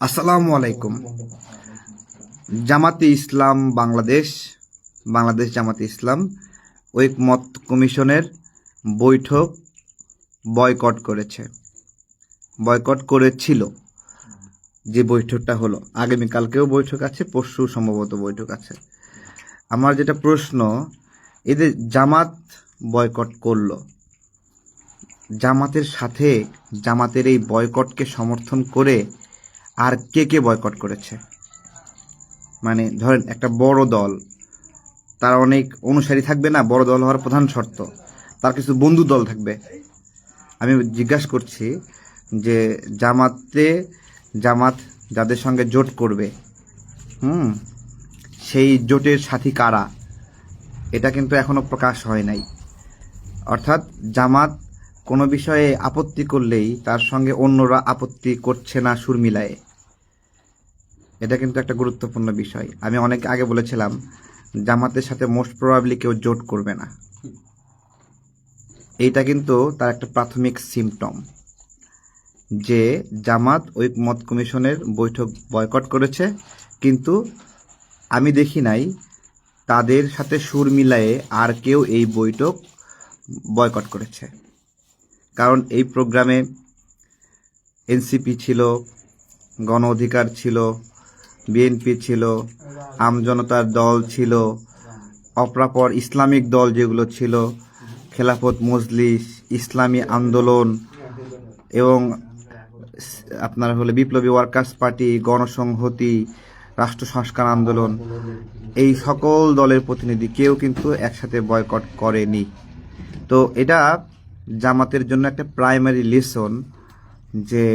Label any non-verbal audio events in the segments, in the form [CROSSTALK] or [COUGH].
আসসালামু আলাইকুম। জামাতে ইসলাম বাংলাদেশ বাংলাদেশ জামাতে ইসলাম ঐকমত কমিশনের বৈঠক বয়কট করেছে। বয়কট করেছিল। যে বৈঠকটা হলো, আগামীকালকেও বৈঠক আছে, পরশু সম্ভবত বৈঠক আছে। আমার যেটা প্রশ্ন, এদের জামাত বয়কট করল। জামাতের সাথে জামাতের এই বয়কটকে সমর্থন করে আর কে কে বয়কট করেছে? মানে ধরেন একটা বড় দল, তার অনেক অনুসারী থাকবে না, বড় দল হওয়ার প্রধান শর্ত। তার কিছু বন্ধু দল থাকবে। আমি জিজ্ঞাসা করছি যে জামাতে, জামাত যাদের সঙ্গে জোট করবে, হুম, সেই জোটের সাথী কারা? এটা কিন্তু এখনও প্রকাশ হয় নাই। অর্থাৎ জামাত কোনো বিষয়ে আপত্তি করলেই তার সঙ্গে অন্যরা আপত্তি করছে না সুর মিলায়ে। এটা কিন্তু একটা গুরুত্বপূর্ণ বিষয়। আমি অনেক আগে বলেছিলাম, জামাতের সাথে মোস্ট প্রবাবলি কেউ জোট করবে না। এইটা কিন্তু তার একটা প্রাথমিক সিমটম যে জামাত ঐকমত কমিশনের বৈঠক বয়কট করেছে, কিন্তু আমি দেখি নাই তাদের সাথে সুর মিলায়ে আর কেউ এই বৈঠক বয়কট করেছে। কারণ এই প্রোগ্রামে এনসিপি ছিল, গণ অধিকার ছিল বিএনপি ছিল আমজনতার দল ছিল, অপরাপর ইসলামিক দল যেগুলো ছিল, খেলাফত মজলিস, ইসলামী আন্দোলন এবং আপনার হলে বিপ্লবী ওয়ার্কার্স পার্টি, গণসংহতি, রাষ্ট্র সংস্কার আন্দোলন, এই সকল দলের প্রতিনিধি কেউ কিন্তু একসাথে বয়কট করেনি। তো এটা জামাতের জন্য একটা প্রাইমারি লেসন যে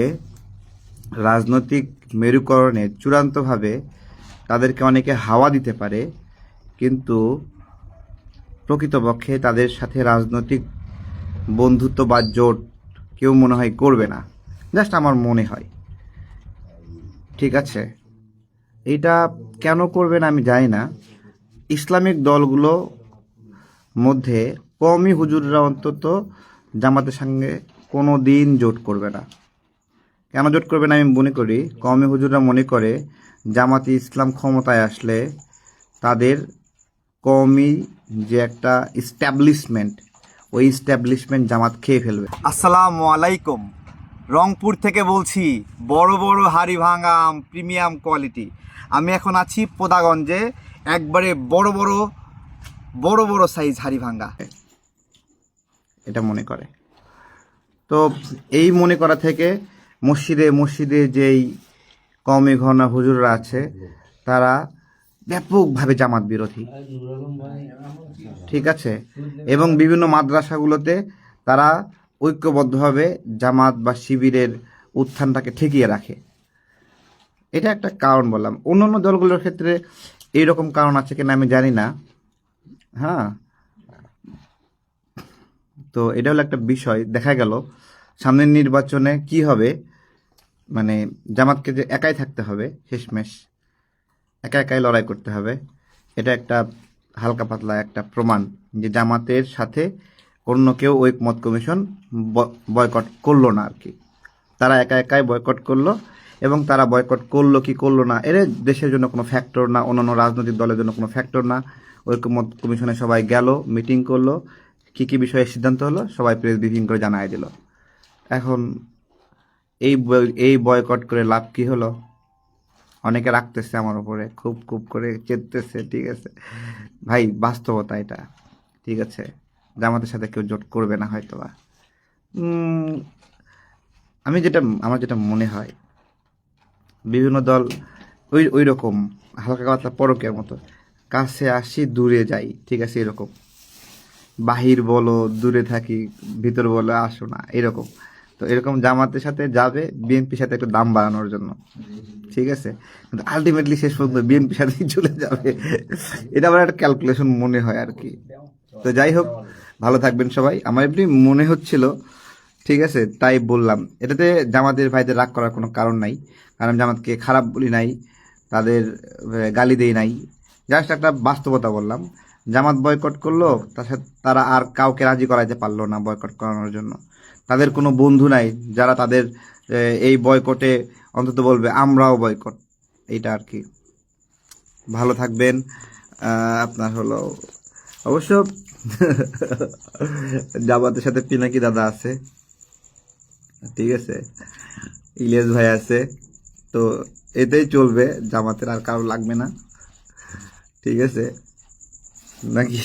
রাজনৈতিক মেরুকরণে চূড়ান্তভাবে তাদেরকে অনেকে হাওয়া দিতে পারে, কিন্তু প্রকৃতপক্ষে তাদের সাথে রাজনৈতিক বন্ধুত্ব বা জোট কেউ মনে হয় করবে না। জাস্ট আমার মনে হয়। ঠিক আছে? এটা কেন করবে না আমি জানি না। ইসলামিক দলগুলো মধ্যে কমই হুজুররা অন্তত জামাতের সঙ্গে কোনো দিন জোট করবে না। কেন জোট করবে না আমি মনে করি। কমই হুজুররা মনে করে জামাতে ইসলাম ক্ষমতায় আসলে তাদের কমই যে একটা ইস্টাবলিশমেন্ট ওই ইস্টাবলিশমেন্ট জামাত খেয়ে ফেলবে। আসসালামু আলাইকুম। রংপুর থেকে বলছি বড় বড় হাড়ি ভাঙা আম প্রিমিয়াম কোয়ালিটি। আমি এখন আছি পোদাগঞ্জে একবারে বড় বড় বড় বড় সাইজ হাড়ি ভাঙ্গা এটা মনে করে। তো এই মনে করা থেকে মসজিদে মসজিদে যেই কমে ঘনা হুজুররা আছে, তারা ব্যাপকভাবে জামাত বিরোধী। ঠিক আছে? এবং বিভিন্ন মাদ্রাসাগুলোতে তারা ঐক্যবদ্ধভাবে জামাত বা শিবিরের উত্থানটাকে ঠেকিয়ে রাখে। এটা একটা কারণ বললাম। অন্যান্য দলগুলোর ক্ষেত্রে এইরকম কারণ আছে কিনা আমি জানি না। হ্যাঁ? তো এটা হলো একটা বিষয়। দেখা গেল সামনের নির্বাচনে কি হবে? মানে জামাতকে যে একাই থাকতে হবে, শেষমেশ, একা একাই লড়াই করতে হবে, এটা একটা হালকা পাতলা একটা প্রমাণ যে জামাতের সাথে অন্য কেউ ঐকমত কমিশন বয়কট করল না আর কি তারা একা একাই বয়কট করল এবং তারা বয়কট করল কি করল না, এর দেশের জন্য কোনো ফ্যাক্টর না, অন্যান্য রাজনৈতিক দলের জন্য কোনো ফ্যাক্টর না। ঐকমত কমিশনে সবাই গেল মিটিং করল, কি কি বিষয়ে সিদ্ধান্ত হলো সবাই প্রেস ব্রিফিং করে জানাই দিল। এখন এই এই বয়কট করে লাভ কি হলো? অনেকে রাখতেছে আমার উপরে, খুব খুব করে চেতেছে ঠিক আছে। ভাই, বাস্তবতা এটা, ঠিক আছে। জামাতের সাথে কেউ জোট করবে না হয়তো বা আমি যেটা, আমার যেটা মনে হয়, বিভিন্ন দল ওই ওই রকম, হালকা পাতলা পরকের মতো, কাছে আসি, দূরে যাই, ঠিক আছে, এরকম। বাহির বলো, দূরে থাকি, ভিতর বলো, আসো না, এরকম। তো এরকম জামাতের সাথে যাবে, বিএনপির সাথে একটু দাম বাড়ানোর জন্য। ঠিক আছে? কিন্তু আলটিমেটলি শেষ পর্যন্ত বিএনপির সাথেই চলে যাবে। এটা আমার একটা ক্যালকুলেশন মনে হয় আর কি। তো যাই হোক, ভালো থাকবেন সবাই। আমার এমনি মনে হচ্ছিল, ঠিক আছে, তাই বললাম। এটাতে জামাতের ভাইদের রাগ করার কোনো কারণ নাই। কারণ জামাতকে খারাপ বলি নাই, তাদের গালি দেই নাই। জাস্ট একটা বাস্তবতা বললাম। জামাত বয়কট করল, তার সাথে তারা আর কাউকে রাজি করাইতে পারল না বয়কট করানোর জন্য। তাদের কোনো বন্ধু নাই যারা তাদের এই বয়কটে অন্তত বলবে আমরাও বয়কট। এইটা আর কি। ভালো থাকবেন। আপনার হলো অবশ্য [LAUGHS] জামাতের সাথে পিনাকি দাদা আছে। ঠিক আছে? ইলিয়াস ভাই আছে। তো এতেই চলবে জামাতের, আর কারও লাগবে না। ঠিক আছে? নাকি?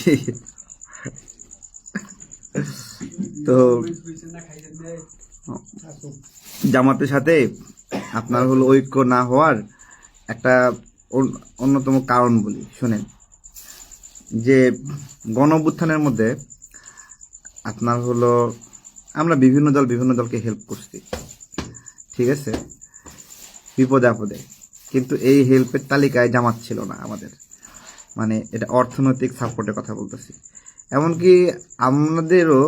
তো জামাতের সাথে আপনার হলো ঐক্য না হওয়ার একটা অন- অন্যতম কারণ বলি, শোনেন। যে গণ মধ্যে আপনার হলো আমরা বিভিন্ন দল বিভিন্ন দলকে হেল্প করছি, ঠিক আছে? বিপদে আপদে। কিন্তু এই হেল্পের তালিকায় জামাত ছিল না আমাদের। মানে এটা অর্থনৈতিক সাপোর্টের কথা বলতেছি। এমনকি আমাদেরও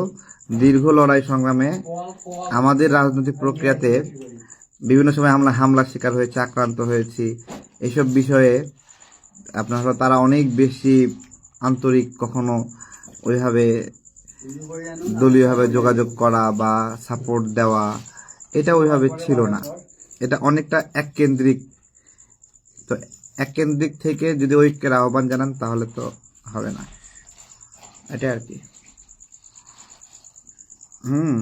দীর্ঘ লড়াই সংগ্রামে আমাদের রাজনৈতিক প্রক্রিয়াতে বিভিন্ন সময় আমরা হামলার শিকার হয়েছে, আক্রান্ত হয়েছি। এসব বিষয়ে আপনার তারা অনেক বেশি আন্তরিক কখনো ওইভাবে দলীয়ভাবে যোগাযোগ করা বা সাপোর্ট দেওয়া, এটা ওইভাবে ছিল না। এটা অনেকটা এককেন্দ্রিক। তো এককেন্দ্রিক থেকে যদি ঐক্যের আহ্বান জানান তাহলে তো হবে না। এটা আর কি। হুম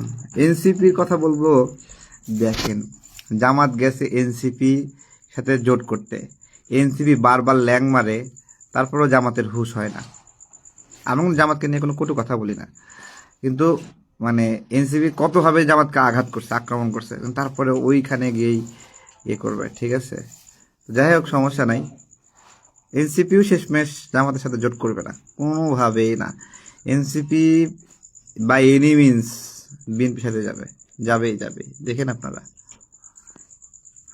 এনসিপির কথা বলব। দেখেন, জামাত গেছে এনসিপি সাথে জোট করতে। এনসিপি বারবার ল্যাং মারে, তারপরেও জামাতের হুশ হয় না। আমি জামাতকে নিয়ে কোনো কটু কথা বলি না। কিন্তু মানে এনসিপি কতভাবে জামাতকে আঘাত করছে, আক্রমণ করছে তারপরে ওইখানে গিয়েই ইয়ে করবে, ঠিক আছে? যাই হোক, সমস্যা নাই। এনসিপিও শেষমেশ জামাতের সাথে জোট করবে না, কোনোভাবেই না। এনসিপি বাই এনি মিনস বিএনপির সাথে যাবে। যাবেই যাবে দেখেন আপনারা।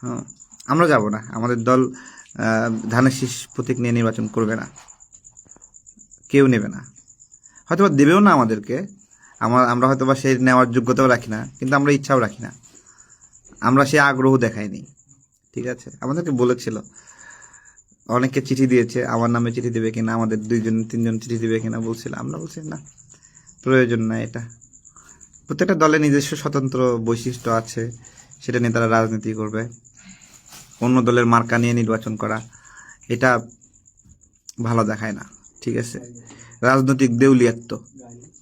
হ্যাঁ আমরা যাব না। আমাদের দল ধানের শীষ প্রতীক নিয়ে নির্বাচন করবে না। কেউ নেবে না। হয়তো দেবেও না আমাদেরকে। আমার আমরা হয়তো বা সেই নেওয়ার যোগ্যতাও রাখি না, কিন্তু আমরা ইচ্ছাও রাখি না। আমরা সে আগ্রহ দেখাইনি। ঠিক আছে? আমাদেরকে বলেছিল অনেকে চিঠি দিয়েছে, আমার নামে চিঠি দেবে কিনা, আমাদের দুইজন, তিনজন চিঠি দেবে কিনা বলছিল, আমরা বলছি, না, প্রয়োজন না এটা। প্রত্যেকটা দলের নিজস্ব স্বতন্ত্র বৈশিষ্ট্য আছে, সেটা নিয়ে তারা রাজনীতি করবে। অন্য দলের মার্কা নিয়ে নির্বাচন করা, এটা ভালো দেখায় না, ঠিক আছে? রাজনৈতিক দেউলিয়াত্ব,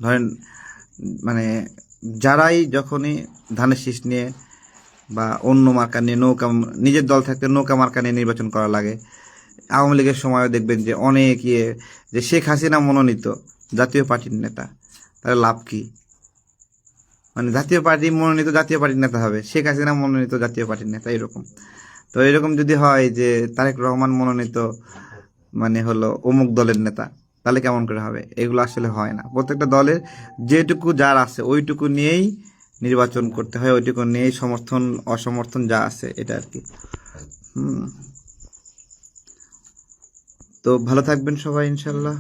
ধরেন মানে যারাই যখনই ধানের শীষ নিয়ে বা অন্য মার্কা নিয়ে নৌকা, নিজের দল থাকতে নৌকা মার্কা নিয়ে নির্বাচন করা লাগে আওয়ামী লীগের সময়ও দেখবেন যে অনেক ইয়ে যে শেখ হাসিনা মনোনীত জাতীয় পার্টির নেতা তাহলে লাভ কি? মানে জাতীয় পার্টি মনোনীত জাতীয় পার্টির নেতা হবে, শেখ হাসিনা মনোনীত জাতীয় পার্টির নেতা এরকম। তো এরকম যদি হয় যে তারেক রহমান মনোনীত মানে হলো অমুক দলের নেতা, তাহলে কেমন করে হবে? এগুলো আসলে হয় না। প্রত্যেকটা দলের যেটুকু যার আছে, ওইটুকু নিয়েই নির্বাচন করতে হয়, ওইটুকু নিয়েই সমর্থন, অসমর্থন যা আছে, এটা আর কি। হুম। তো ভালো থাকবেন সবাই ইনশাল্লাহ